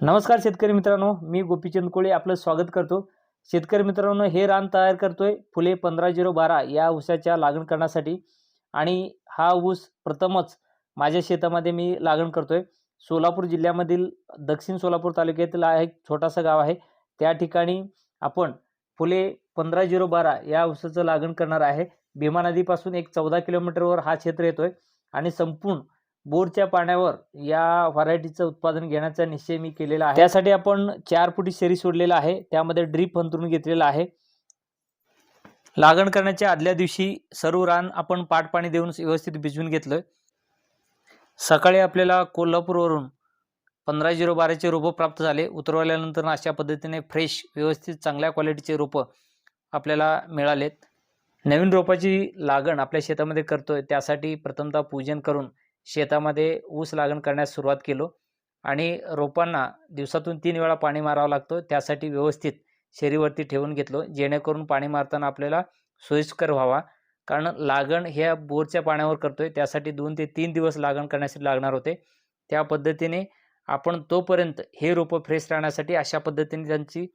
नमस्कार शेतकरी मित्रांनो मी गोपीचंद कोळे आपलं स्वागत करतो. शेतकरी मित्रांनो हे रान तयार करतोय फुले पंधरा झिरो बारा या ऊसाच्या लागण करण्यासाठी. आणि हा ऊस प्रथमच माझ्या शेतामध्ये मी लागण करतोय. सोलापूर जिल्ह्यामधील दक्षिण सोलापूर तालुक्यातील हा एक छोटासा गाव आहे. त्या ठिकाणी आपण फुले पंधरा झिरो बारा या ऊसाचं लागण करणार आहे. भीमा नदीपासून एक चौदा किलोमीटरवर हा क्षेत्र येतोय. आणि संपूर्ण बोरच्या पाण्यावर या व्हरायटीचं उत्पादन घेण्याचा निश्चय मी केलेला आहे. त्यासाठी आपण चार फुटी शेरी सोडलेला आहे. त्यामध्ये ड्रीप अंतरून घेतलेला आहे. लागण करण्याच्या आदल्या दिवशी सर्व रान आपण पाटपाणी देऊन व्यवस्थित भिजवून घेतलं. सकाळी आपल्याला कोल्हापूरवरून पंधरा झिरो बाराचे रोपं प्राप्त झाले. उतरवल्यानंतर अशा पद्धतीने फ्रेश व्यवस्थित चांगल्या क्वालिटीचे रोपं आपल्याला मिळालेत. नवीन रोपाची लागण आपल्या शेतामध्ये करतोय. त्यासाठी प्रथमतः पूजन करून शेतामध्ये ऊस लागण करण्यास सुरुवात केलो आणि रोपांना दिवसातून तीन वेळा पाणी मारावं लागतो. त्यासाठी व्यवस्थित शेरीवरती ठेवून घेतलो. जेणेकरून पाणी मारताना आपल्याला सोयीस्कर व्हावा. कारण लागण ह्या बोरच्या पाण्यावर करतोय. त्यासाठी दोन ते तीन दिवस लागण करण्यासाठी लागणार होते. त्या पद्धतीने आपण तोपर्यंत हे रोपं फ्रेश राहण्यासाठी अशा पद्धतीने त्यांची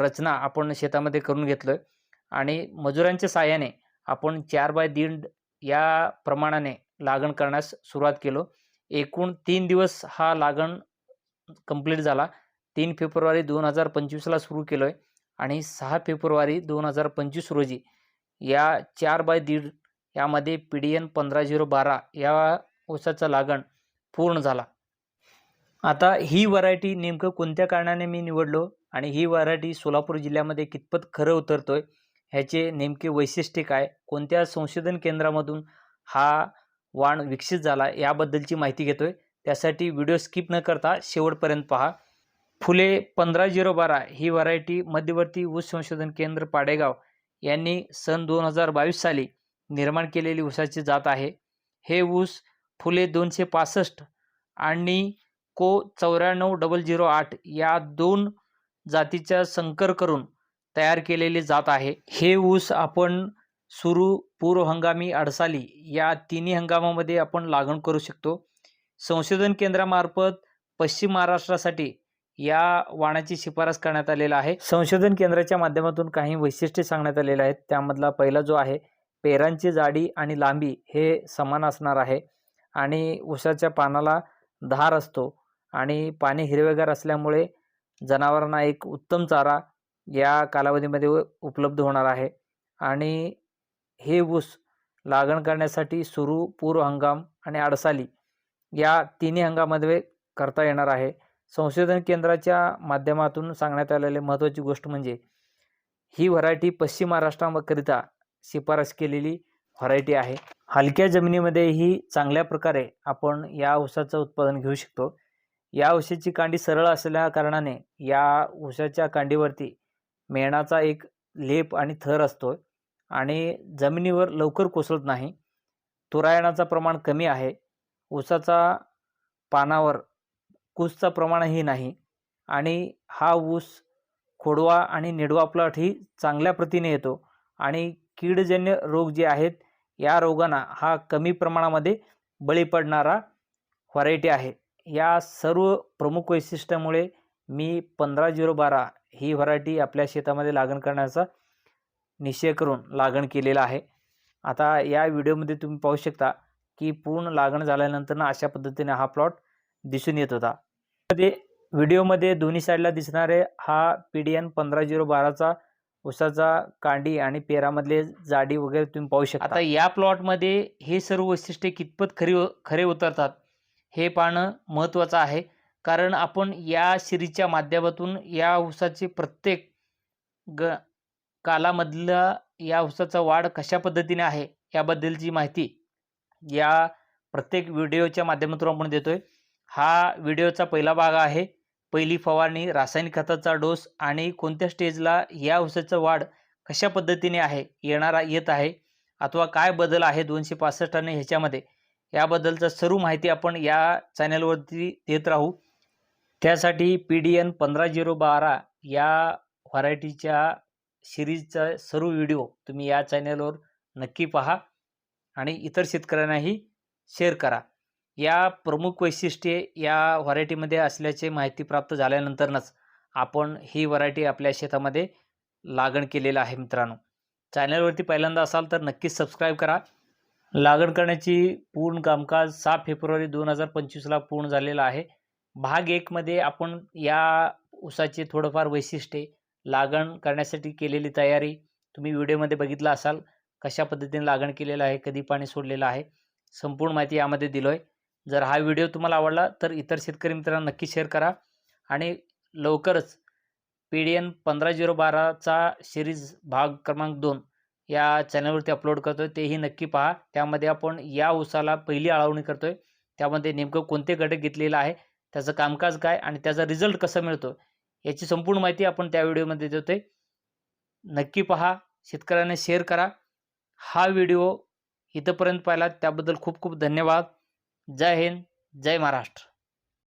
रचना आपण शेतामध्ये करून घेतलं आणि मजुरांच्या साहाय्याने आपण चार बाय दीड या प्रमाणाने लागण करण्यास सुरुवात केलो. एकूण तीन दिवस हा लागण कंप्लीट झाला. तीन फेब्रुवारी दोन हजार पंचवीसला सुरू केलो आहे आणि सहा फेब्रुवारी दोन हजार पंचवीस रोजी या चार बाय दीड यामध्ये पी डी एन पंधरा झिरो बारा या ऊसाचा लागण पूर्ण झाला. आता ही व्हरायटी नेमकं कोणत्या कारणाने मी निवडलो आणि ही व्हरायटी सोलापूर जिल्ह्यामध्ये कितपत खरं उतरतोय ह्याचे नेमके वैशिष्ट्य काय कोणत्या संशोधन केंद्रामधून हा वाण विकसित झाला याबद्दलची माहिती घेतोय. त्यासाठी व्हिडिओ स्किप न करता शेवटपर्यंत पहा. फुले पंधरा झिरो बारा ही व्हरायटी मध्यवर्ती ऊस संशोधन केंद्र पाडेगाव यांनी सन दोन हजार बावीस साली निर्माण केलेली ऊसाची जात आहे. हे ऊस फुले दोनशे पासष्ट आणि को चौऱ्याण्णव डबल झिरो आठ या दोन जातीच्या संकर करून तयार केलेली जात आहे. हे ऊस आपण सुरू पूर्व हंगामी अडसाली या तिन्ही हंगामामध्ये आपण लागण करू शकतो. संशोधन केंद्रामार्फत पश्चिम महाराष्ट्रासाठी या वाणाची शिफारस करण्यात आलेला आहे. संशोधन केंद्राच्या माध्यमातून काही वैशिष्ट्ये सांगण्यात आलेले आहेत. त्यामधला पहिला जो आहे पेरांची जाडी आणि लांबी हे समान असणार आहे आणि उसाच्या पानाला धार असतो आणि पाणी हिरवेगार असल्यामुळे जनावरांना एक उत्तम चारा या कालावधीमध्ये उपलब्ध होणार आहे. आणि हे ऊस लागण करण्यासाठी सुरू पूर्व हंगाम आणि अडसाली या तिन्ही हंगामामध्ये करता येणार आहे. संशोधन केंद्राच्या माध्यमातून सांगण्यात आलेली महत्त्वाची गोष्ट म्हणजे ही व्हरायटी पश्चिम महाराष्ट्राकरिता शिफारस केलेली व्हरायटी आहे. हलक्या जमिनीमध्येही चांगल्या प्रकारे आपण या ऊसाचं उत्पादन घेऊ शकतो. या ऊसाची कांडी सरळ असल्या कारणाने या ऊसाच्या कांडीवरती मेणाचा एक लेप आणि थर असतो आणि जमिनीवर लवकर कोसळत नाही. तुरायणाचं प्रमाण कमी आहे. ऊसाचा पानावर कूसचा प्रमाणही नाही. आणि हा ऊस खोडवा आणि निडवा प्लॉटही चांगल्या प्रतीने येतो. आणि कीडजन्य रोग जे आहेत या रोगांना हा कमी प्रमाणामध्ये बळी पडणारा व्हरायटी आहे. या सर्व प्रमुख वैशिष्ट्यामुळे मी पंधरा झिरो बारा ही व्हरायटी आपल्या शेतामध्ये लागण करण्याचा निश्चय करून लागण केलेलं आहे. आता या व्हिडिओमध्ये तुम्ही पाहू शकता की पूर्ण लागण झाल्यानंतर ना अशा पद्धतीने हा प्लॉट दिसून येत होता. मध्ये व्हिडिओमध्ये दोन्ही साईडला दिसणारे हा पी डी एन पंधरा झिरो बाराचा उसाचा कांडी आणि पेरामधले जाडी वगैरे तुम्ही पाहू शकता. आता या प्लॉटमध्ये हे सर्व वैशिष्ट्ये कितपत खरी खरे उतरतात हे पाहणं महत्त्वाचं आहे. कारण आपण या सिरीजच्या माध्यमातून या उसाचे प्रत्येक ग कालामधला या ऊसाचा वाढ कशा पद्धतीने आहे याबद्दलची माहिती या प्रत्येक व्हिडिओच्या माध्यमातून आपण देतोय. हा व्हिडिओचा पहिला भाग आहे पहिली फवारणी रासायनिक खताचा डोस आणि कोणत्या स्टेजला या उसाचं वाढ कशा पद्धतीने आहे येणारा येत आहे अथवा काय बदल आहे दोनशे पासष्ट आणि ह्याच्यामध्ये याबद्दलचा सर्व माहिती आपण या चॅनलवरती देत राहू. त्यासाठी पी डी एन पंधरा झिरो बारा या व्हरायटीच्या सिरीजचा सर्व व्हिडिओ तुम्ही या चॅनेलवर नक्की पहा आणि इतर शेतकऱ्यांनाही शेअर करा. या प्रमुख वैशिष्ट्ये या व्हरायटीमध्ये असल्याचे माहिती प्राप्त झाल्यानंतरच आपण ही व्हरायटी आपल्या शेतामध्ये लागण केलेलं आहे मित्रांनो. चॅनलवरती पहिल्यांदा असाल तर नक्कीच सबस्क्राईब करा. लागण करण्याची पूर्ण कामकाज सहा फेब्रुवारी दोन हजार पंचवीसला पूर्ण झालेलं आहे. भाग एकमध्ये आपण या ऊसाचे थोडंफार वैशिष्ट्ये लागण करण्यासाठी केलेली तयारी तुम्ही व्हिडिओमध्ये बघितला असाल. कशा पद्धतीने लागण केलेलं आहे कधी पाणी सोडलेलं आहे संपूर्ण माहिती यामध्ये दिलो आहे जर हा व्हिडिओ तुम्हाला आवडला तर इतर शेतकरी मित्रांना नक्की शेअर करा आणि लवकरच पी डी एन पंधरा झिरो बाराचा सिरीज भाग क्रमांक दोन या चॅनलवरती अपलोड करतो आहे तेही नक्की पहा. त्यामध्ये आपण या उसाला पहिली आळवणी करतो आहे त्यामध्ये नेमकं कोणते घटक घेतलेलं आहे त्याचं कामकाज काय आणि त्याचा रिझल्ट कसा मिळतो याची संपूर्ण माहिती आपण त्या व्हिडिओमध्ये देतो आहे नक्की पहा शेतकऱ्यांना शेअर करा. हा व्हिडिओ इथंपर्यंत पाहिला त्याबद्दल खूप खूप धन्यवाद. जय हिंद जय महाराष्ट्र.